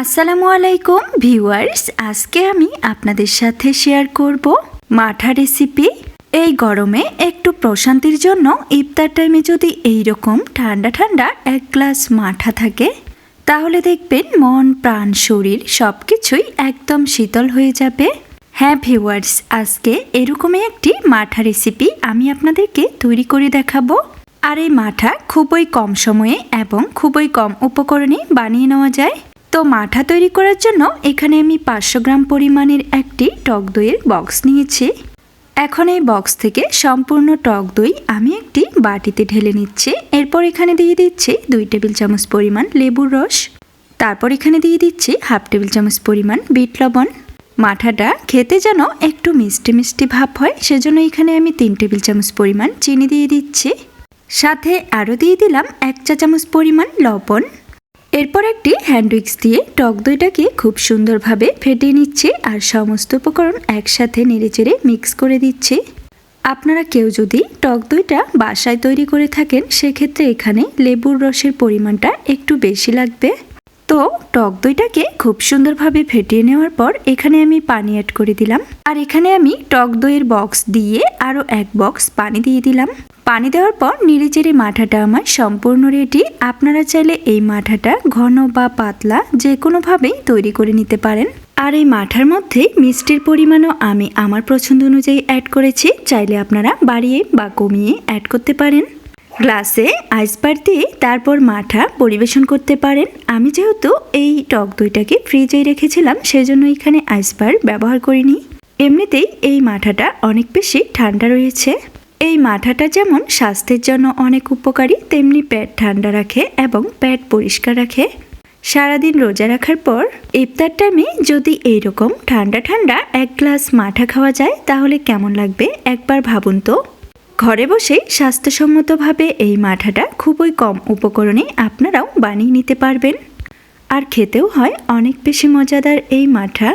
আসসালামু আলাইকুম, ভিউয়ার্স। আজকে আমি আপনাদের সাথে শেয়ার করব মাঠা রেসিপি এই গরমে একটু প্রশান্তির জন্য ইফতার টাইমে যদি এই রকম ঠান্ডা ঠান্ডা এক গ্লাস মাঠা থাকে, তাহলে দেখবেন মন, প্রাণ, শরীর সব কিছুই একদম শীতল হয়ে যাবে। হ্যাঁ ভিউয়ার্স, আজকে এরকমই একটি মাঠা রেসিপি আমি আপনাদেরকে তৈরি করে দেখাবো। আর এই মাঠা খুবই কম সময়ে এবং খুবই কম উপকরণে বানিয়ে নেওয়া যায়। তো মাঠা তৈরি করার জন্য এখানে আমি পাঁচশো গ্রাম পরিমাণের একটি টক দইয়ের বক্স নিয়েছি। এখন এই বক্স থেকে সম্পূর্ণ টক দই আমি একটি বাটিতে ঢেলে নিচ্ছি। এরপর এখানে দিয়ে দিচ্ছি দুই টেবিল চামচ পরিমাণ লেবুর রস। তারপর এখানে দিয়ে দিচ্ছি হাফ টেবিল চামচ পরিমাণ বিট লবণ। মাঠাটা খেতে যেন একটু মিষ্টি মিষ্টি ভাব হয়, সেজন্য এখানে আমি তিন টেবিল চামচ পরিমাণ চিনি দিয়ে দিচ্ছি। সাথে আরও দিয়ে দিলাম এক চা চামচ পরিমাণ লবণ। এরপর একটি হ্যান্ড উইক্স দিয়ে টক দইটাকে খুব সুন্দরভাবে ফেটিয়ে নিচ্ছে আর সমস্ত উপকরণ একসাথে নেড়েচেড়ে মিক্স করে দিচ্ছি। আপনারা কেউ যদি টক দইটা বাসায় তৈরি করে থাকেন, সেক্ষেত্রে এখানে লেবুর রসের পরিমাণটা একটু বেশি লাগবে। তো টক দইটাকে খুব সুন্দরভাবে ফেটিয়ে নেওয়ার পর এখানে আমি পানি অ্যাড করে দিলাম। আর এখানে আমি টক দইয়ের বক্স দিয়ে আরও এক বক্স পানি দিয়ে দিলাম। পানি দেওয়ার পর নিড়েচেড়ে মাঠাটা আমার সম্পূর্ণ রেডি আপনারা চাইলে এই মাঠাটা ঘন বা পাতলা যে কোনোভাবেই তৈরি করে নিতে পারেন। আর এই মাঠার মধ্যে মিষ্টির পরিমাণও আমি আমার পছন্দ অনুযায়ী অ্যাড করেছি। চাইলে আপনারা বাড়িয়ে বা কমিয়ে অ্যাড করতে পারেন। গ্লাসে আইসবার দিয়ে তারপর মাঠা পরিবেশন করতে পারেন। আমি যেহেতু এই টক দইটাকে ফ্রিজে রেখেছিলাম, সেজন্য এখানে আইসবার ব্যবহার করিনি। এমনিতেই এই মাঠাটা অনেক বেশি ঠান্ডা রয়েছে। এই মাঠাটা যেমন স্বাস্থ্যের জন্য অনেক উপকারী, তেমনি পেট ঠান্ডা রাখে এবং পেট পরিষ্কার রাখে। সারাদিন রোজা রাখার পর ইফতার টাইমে যদি এইরকম ঠান্ডা ঠান্ডা এক গ্লাস মাঠা খাওয়া যায়, তাহলে কেমন লাগবে? একবার ভাবুন তো। ঘরে বসেই স্বাস্থ্যসম্মতভাবে এই মাঠাটা খুবই কম উপকরণে আপনারাও বানিয়ে নিতে পারবেন। আর খেতেও হয় অনেক বেশি মজাদার এই মাঠা।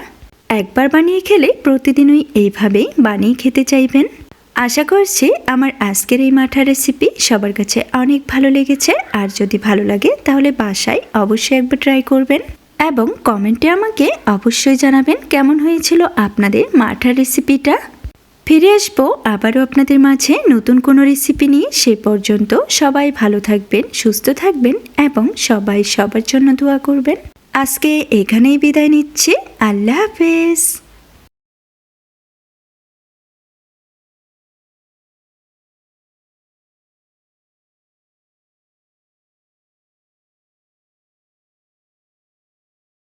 একবার বানিয়ে খেলে প্রতিদিনই এইভাবেই বানিয়ে খেতে চাইবেন। আশা করছি আমার আজকের এই মাঠা রেসিপি সবার কাছে অনেক ভালো লেগেছে। আর যদি ভালো লাগে, তাহলে বাসায় অবশ্যই একবার ট্রাই করবেন। এবং কমেন্টে আমাকে অবশ্যই জানাবেন কেমন হয়েছিল আপনাদের মাঠা রেসিপিটা ফিরে আসব আবারও আপনাদের মাঝে নতুন কোনো রেসিপি নিয়ে। সে পর্যন্ত সবাই ভালো থাকবেন, সুস্থ থাকবেন এবং সবাই সবার জন্য দোয়া করবেন। আজকে এখানেই বিদায় নিচ্ছি। আল্লাহ হাফেজ।